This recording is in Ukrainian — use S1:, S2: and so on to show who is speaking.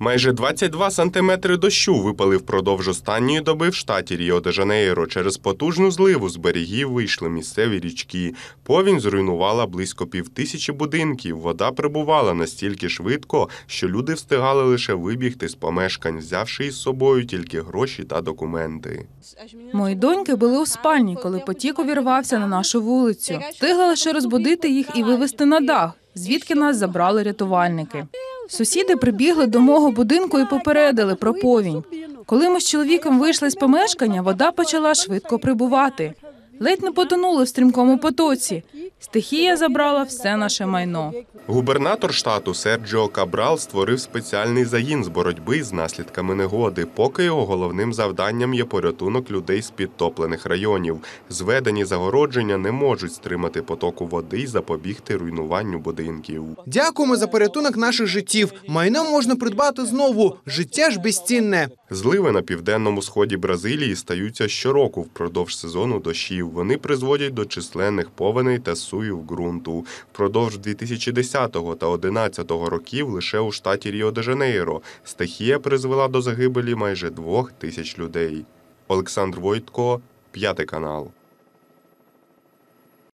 S1: Майже 22 сантиметри дощу випали впродовж останньої доби в штаті Ріо-де-Жанейро. Через потужну зливу з берегів вийшли місцеві річки. Повінь зруйнувала близько півтисячі будинків. Вода прибувала настільки швидко, що люди встигали лише вибігти з помешкань, взявши із собою тільки гроші та документи.
S2: Мої доньки були у спальні, коли потік увірвався на нашу вулицю. Встигла лише розбудити їх і вивезти на дах, звідки нас забрали рятувальники. Сусіди прибігли до мого будинку і попередили про повінь. Коли ми з чоловіком вийшли з помешкання, вода почала швидко прибувати. Ледь не потонули в стрімкому потоці. Стихія забрала все наше майно.
S1: Губернатор штату Серджіо Кабрал створив спеціальний загін з боротьби з наслідками негоди, поки його головним завданням є порятунок людей з підтоплених районів. Зведені загородження не можуть стримати потоку води і запобігти руйнуванню будинків.
S3: Дякуємо за порятунок наших життів. Майно можна придбати знову. Життя ж безцінне.
S1: Зливи на південному сході Бразилії стаються щороку впродовж сезону дощів. Вони призводять до численних повеней та суїв ґрунту. Впродовж 2010 та 2011 років лише у штаті Ріо-де-Жанейро стихія призвела до загибелі майже двох тисяч людей. Олександр Войтко, п'ятий канал.